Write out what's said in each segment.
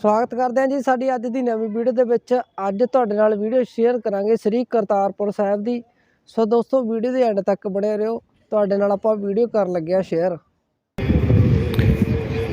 ਸਵਾਗਤ ਕਰਦੇ ਹਾਂ ਜੀ ਸਾਡੀ ਅੱਜ ਦੀ ਨਵੀਂ ਵੀਡੀਓ ਦੇ ਵਿੱਚ। ਅੱਜ ਤੁਹਾਡੇ ਨਾਲ ਵੀਡੀਓ ਸ਼ੇਅਰ ਕਰਾਂਗੇ ਸ੍ਰੀ ਕਰਤਾਰਪੁਰ ਸਾਹਿਬ ਦੀ। ਸੋ ਦੋਸਤੋ, ਵੀਡੀਓ ਦੇ ਐਂਡ ਤੱਕ ਬਣੇ ਰਹੋ। ਤੁਹਾਡੇ ਨਾਲ ਆਪਾਂ ਵੀਡੀਓ ਕਰਨ ਲੱਗੇ ਆ ਸ਼ੇਅਰ।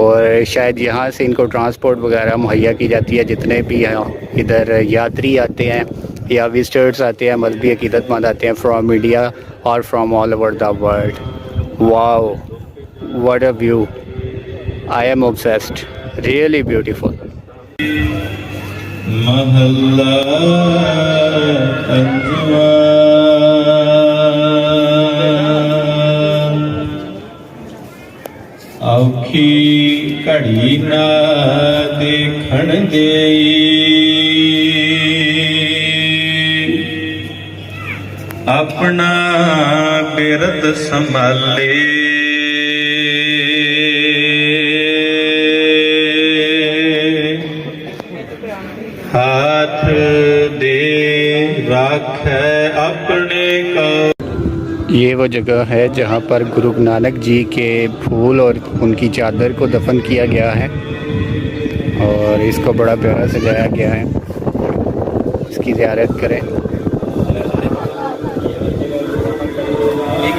اور شاید یہاں سے ان کو ٹرانسپورٹ وغیرہ مہیا کی جاتی ہے، جتنے بھی ادھر یاتری آتے ہیں یا وزٹرس آتے ہیں، مذہبی عقیدت مند آتے ہیں فرام انڈیا اور from all over the world wow what a view I am obsessed really beautiful محلہ ਔਖੀ ਘੜੀ ਨਾ ਦੇਖਣ ਦੇਈ। ਆਪਣਾ ਬਿਰਤ ਸੰਭਾਲੇ। ਹੱਥ ਦੇ ਰੱਖੇ یہ وہ جگہ ہے جہاں پر گرو نانک جی کے پھول اور ان کی چادر کو دفن کیا گیا ہے اور اس کو بڑا پیارا سجایا گیا ہے۔ اس کی زیارت کریں۔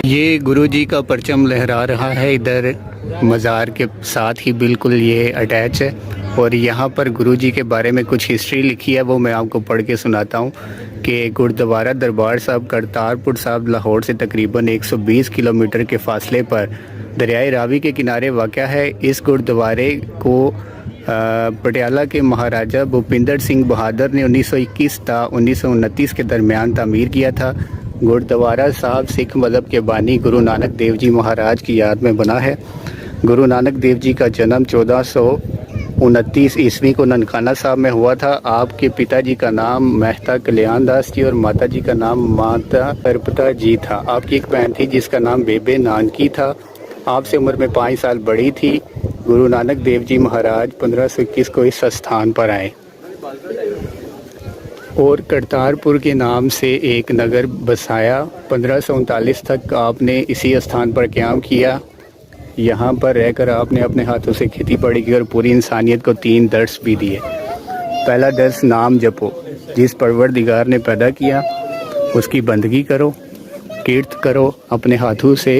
یہ گرو جی کا پرچم لہرا رہا ہے۔ ادھر مزار کے ساتھ ہی بالکل یہ اٹیچ ہے اور یہاں پر گرو جی کے بارے میں کچھ ہسٹری لکھی ہے، وہ میں آپ کو پڑھ کے سناتا ہوں۔ کہ گردوارہ دربار صاحب کرتارپور صاحب لاہور سے تقریباً ایک سو بیس کلومیٹر کے فاصلے پر دریائے راوی کے کنارے واقع ہے۔ اس گردوارے کو پٹیالہ کے مہاراجہ بھوپندر سنگھ بہادر نے انیس سو اکیس تا انیس سو انتیس کے درمیان تعمیر کیا تھا۔ گردوارہ صاحب سکھ مذہب کے بانی گرو نانک دیو جی مہاراج کی یاد میں بنا ہے۔ گرو نانک دیو جی کا جنم چودہ سو انتیس عیسوی کو ننکانہ صاحب میں ہوا تھا۔ آپ کے پتا جی کا نام مہتا کلیان داس جی اور ماتا جی کا نام ماتا ارپتا جی تھا۔ آپ کی ایک بہن تھی جس کا نام بیبے نانکی تھا۔ آپ سے عمر میں پانچ سال بڑی تھی۔ گرو نانک دیو جی مہاراج پندرہ سو اکیس کو اس استھان پر آئے۔ اور کرتارپور کے نام سے ایک نگر بسایا۔ پندرہ سو انتالیس تک آپ نے اسی استھان پر قیام کیا۔ یہاں پر رہ کر آپ نے اپنے ہاتھوں سے کھیتی باڑی کی اور پوری انسانیت کو تین درس بھی دیے۔ پہلا درس نام جپو، جس پروردگار نے پیدا کیا، اس کی بندگی کرو، کیرت کرو، اپنے ہاتھوں سے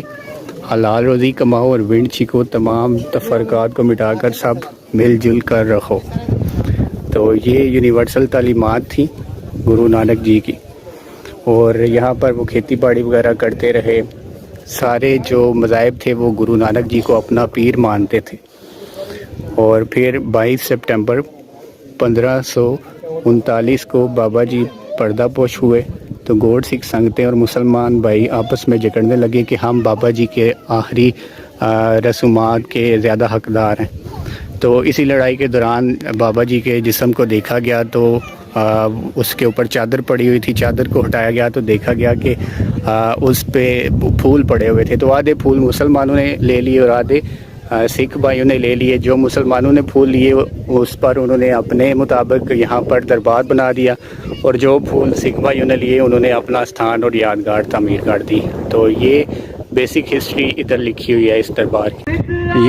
حلال روزی کماؤ اور ونڈ چھکو، تمام تفرقات کو مٹا کر سب مل جل کر رکھو۔ تو یہ یونیورسل تعلیمات تھیں گرو نانک جی کی۔ اور یہاں پر وہ کھیتی باڑی وغیرہ کرتے رہے۔ سارے جو مذاہب تھے وہ گرو نانک جی کو اپنا پیر مانتے تھے۔ اور پھر بائیس سپٹمبر پندرہ سو انتالیس کو بابا جی پردہ پوش ہوئے تو گوڑ سکھ سنگتیں اور مسلمان بھائی آپس میں جکڑنے لگے کہ ہم بابا جی کے آخری رسومات کے زیادہ حقدار ہیں۔ تو اسی لڑائی کے دوران بابا جی کے جسم کو دیکھا گیا تو اس کے اوپر چادر پڑی ہوئی تھی۔ چادر کو ہٹایا گیا تو دیکھا گیا کہ اس پہ پھول پڑے ہوئے تھے۔ تو آدھے پھول مسلمانوں نے لے لیے اور آدھے سکھ بھائیوں نے لے لیے۔ جو مسلمانوں نے پھول لیے، اس پر انہوں نے اپنے مطابق یہاں پر دربار بنا دیا۔ اور جو پھول سکھ بھائیوں نے لیے، انہوں نے اپنا استھان اور یادگار تعمیر کر دی۔ تو یہ بیسک ہسٹری ادھر لکھی ہوئی ہے اس دربار کی۔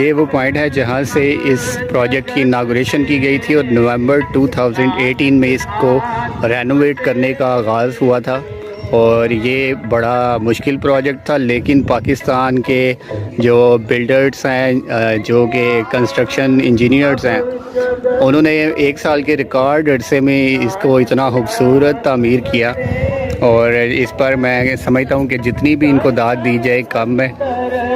یہ وہ پوائنٹ ہے جہاں سے اس پروجیکٹ کی اناگوریشن کی گئی تھی اور نومبر 2018 میں اس کو رینوویٹ کرنے کا آغاز ہوا تھا۔ اور یہ بڑا مشکل پروجیکٹ تھا، لیکن پاکستان کے جو بلڈرز ہیں جو کہ کنسٹرکشن انجینئرز ہیں، انہوں نے ایک سال کے ریکارڈ عرصے میں اس کو اتنا خوبصورت تعمیر کیا۔ اور اس پر میں سمجھتا ہوں کہ جتنی بھی ان کو داد دی جائے کم ہے۔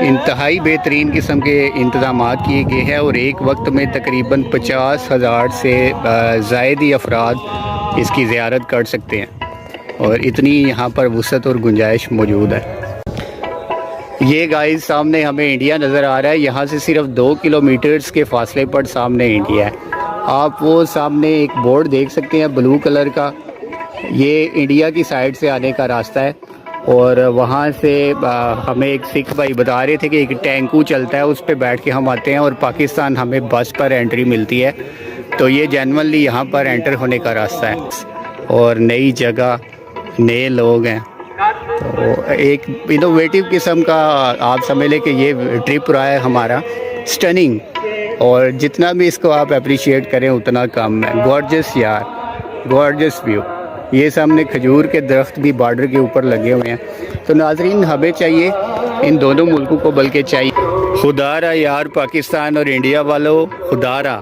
انتہائی بہترین قسم کے انتظامات کیے گئے ہیں اور ایک وقت میں تقریباً پچاس ہزار سے زائد ہی افراد اس کی زیارت کر سکتے ہیں۔ اور اتنی یہاں پر وسعت اور گنجائش موجود ہے۔ یہ گائز سامنے ہمیں انڈیا نظر آ رہا ہے۔ یہاں سے صرف دو کلومیٹرز کے فاصلے پر سامنے انڈیا ہے۔ آپ وہ سامنے ایک بورڈ دیکھ سکتے ہیں بلو کلر کا۔ یہ انڈیا کی سائڈ سے آنے کا راستہ ہے اور وہاں سے ہمیں ایک سکھ بھائی بتا رہے تھے کہ ایک ٹینکو چلتا ہے، اس پہ بیٹھ کے ہم آتے ہیں اور پاکستان ہمیں بس پر انٹری ملتی ہے۔ تو یہ جنرلی یہاں پر انٹر ہونے کا راستہ ہے۔ اور نئی جگہ، نئے لوگ ہیں۔ تو ایک انوویٹیو قسم کا آپ سمجھ لیں کہ یہ ٹرپ رہا ہے ہمارا۔ سٹننگ اور جتنا بھی اس کو آپ اپریشیٹ کریں، اتنا کم ہے۔ گورجس یار۔ گورجس ویو یہ سامنے کھجور کے درخت بھی بارڈر کے اوپر لگے ہوئے ہیں۔ تو ناظرین ہمیں چاہیے ان دونوں ملکوں کو بلکہ چاہیے۔ خدا را یار پاکستان اور انڈیا والو خدا را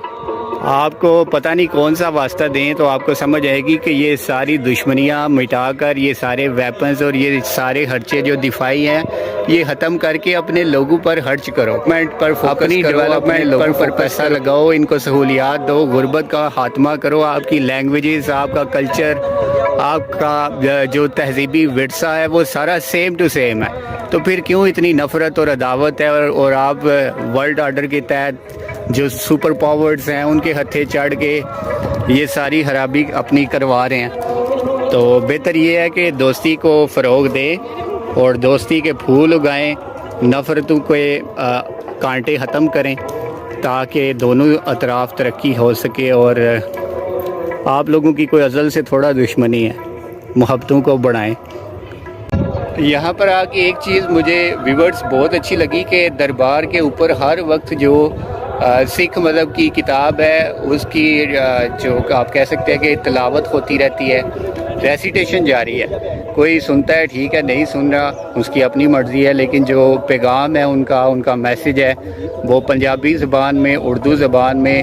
آپ کو پتہ نہیں کون سا واسطہ دیں تو آپ کو سمجھ آئے گی کہ یہ ساری دشمنیاں مٹا کر یہ سارے ویپنز اور یہ سارے خرچے جو دفاعی ہیں یہ ختم کر کے اپنے لوگوں پر خرچ کرو۔ پر اپنی ڈیولپمنٹ لوگوں پر پیسہ لگاؤ ان کو سہولیات دو غربت کا خاتمہ کرو آپ کی لینگویجز آپ کا کلچر آپ کا جو تہذیبی ورثہ ہے، وہ سارا سیم ٹو سیم ہے۔ تو پھر کیوں اتنی نفرت اور عداوت ہے؟ اور اور آپ ورلڈ آرڈر کے تحت جو سپر پاورز ہیں، ان کے ہتھے چڑھ کے یہ ساری خرابی اپنی کروا رہے ہیں۔ تو بہتر یہ ہے کہ دوستی کو فروغ دیں اور دوستی کے پھول اگائیں، نفرتوں کے کانٹے ختم کریں تاکہ دونوں اطراف ترقی ہو سکے اور آپ لوگوں کی کوئی ازل سے تھوڑا دشمنی ہے، محبتوں کو بڑھائیں۔ یہاں پر آ کے ایک چیز مجھے ویورس بہت اچھی لگی کہ دربار کے اوپر ہر وقت جو سکھ مذہب کی کتاب ہے، اس کی جو آپ کہہ سکتے ہیں کہ تلاوت ہوتی رہتی ہے ریسیٹیشن جاری ہے۔ کوئی سنتا ہے ٹھیک ہے، نہیں سن رہا، اس کی اپنی مرضی ہے، لیکن جو پیغام ہے، ان کا ان کا میسج ہے، وہ پنجابی زبان میں، اردو زبان میں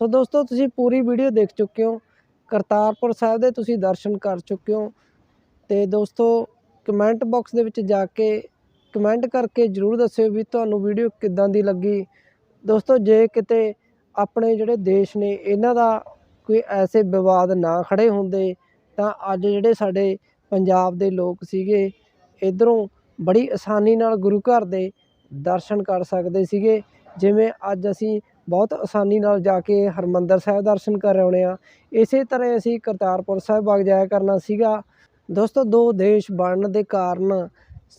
ਸੋ ਦੋਸਤੋ ਤੁਸੀਂ ਪੂਰੀ ਵੀਡੀਓ ਦੇਖ ਚੁੱਕੇ ਹੋ ਕਰਤਾਰਪੁਰ ਸਾਹਿਬ ਦੇ ਤੁਸੀਂ ਦਰਸ਼ਨ ਕਰ ਚੁੱਕੇ ਹੋ ਤੇ ਦੋਸਤੋ ਕਮੈਂਟ ਬਾਕਸ ਦੇ ਵਿੱਚ ਜਾ ਕੇ ਕਮੈਂਟ ਕਰਕੇ ਜਰੂਰ ਦੱਸਿਓ ਵੀ ਤੁਹਾਨੂੰ ਵੀਡੀਓ ਕਿੱਦਾਂ ਦੀ ਲੱਗੀ ਦੋਸਤੋ ਜੇ ਕਿਤੇ ਆਪਣੇ ਜਿਹੜੇ ਦੇਸ਼ ਨੇ ਇਹਨਾਂ ਦਾ ਕੋਈ ਐਸੇ ਵਿਵਾਦ ਨਾ ਖੜੇ ਹੁੰਦੇ ਤਾਂ ਅੱਜ ਜਿਹੜੇ ਸਾਡੇ ਪੰਜਾਬ ਦੇ ਲੋਕ ਸੀਗੇ, ਇੱਧਰੋਂ ਬੜੀ ਆਸਾਨੀ ਨਾਲ ਗੁਰੂ ਘਰ ਦੇ ਦਰਸ਼ਨ ਕਰ ਸਕਦੇ ਸੀਗੇ। ਜਿਵੇਂ ਅੱਜ ਅਸੀਂ ਬਹੁਤ ਆਸਾਨੀ ਨਾਲ ਜਾ ਕੇ ਹਰਿਮੰਦਰ ਸਾਹਿਬ ਦਰਸ਼ਨ ਕਰ ਆਉਣੇ ਆ। ਇਸੇ ਤਰ੍ਹਾਂ ਅਸੀਂ ਕਰਤਾਰਪੁਰ ਸਾਹਿਬ ਵਗ ਜਾਇਆ ਕਰਨਾ ਸੀਗਾ। ਦੋਸਤੋ, ਦੋ ਦੇਸ਼ ਬਣਨ ਦੇ ਕਾਰਨ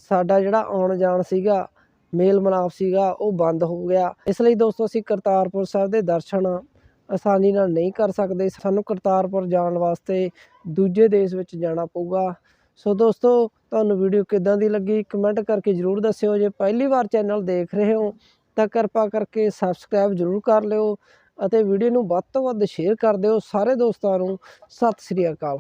ਸਾਡਾ ਜਿਹੜਾ ਆਉਣ ਜਾਣ ਸੀਗਾ ਮੇਲ ਮਿਲਾਪ ਸੀਗਾ, ਉਹ ਬੰਦ ਹੋ ਗਿਆ। ਇਸ ਲਈ ਦੋਸਤੋ, ਅਸੀਂ ਕਰਤਾਰਪੁਰ ਸਾਹਿਬ ਦੇ ਦਰਸ਼ਨ ਆਸਾਨੀ ਨਾਲ ਨਹੀਂ ਕਰ ਸਕਦੇ। ਸਾਨੂੰ ਕਰਤਾਰਪੁਰ ਜਾਣ ਵਾਸਤੇ ਦੂਜੇ ਦੇਸ਼ ਵਿੱਚ ਜਾਣਾ ਪਊਗਾ। ਸੋ ਦੋਸਤੋ, ਤੁਹਾਨੂੰ ਵੀਡੀਓ ਕਿੱਦਾਂ ਦੀ ਲੱਗੀ ਕਮੈਂਟ ਕਰਕੇ ਜਰੂਰ ਦੱਸਿਓ। ਜੇ ਪਹਿਲੀ ਵਾਰ ਚੈਨਲ ਦੇਖ ਰਹੇ ਹੋ, ਤਾਂ ਕਿਰਪਾ ਕਰਕੇ ਸਬਸਕ੍ਰਾਈਬ ਜ਼ਰੂਰ ਕਰ ਲਿਓ ਅਤੇ ਵੀਡੀਓ ਨੂੰ ਵੱਧ ਤੋਂ ਵੱਧ ਸ਼ੇਅਰ ਕਰ ਦਿਓ। ਸਾਰੇ ਦੋਸਤਾਂ ਨੂੰ ਸਤਿ ਸ੍ਰੀ ਅਕਾਲ।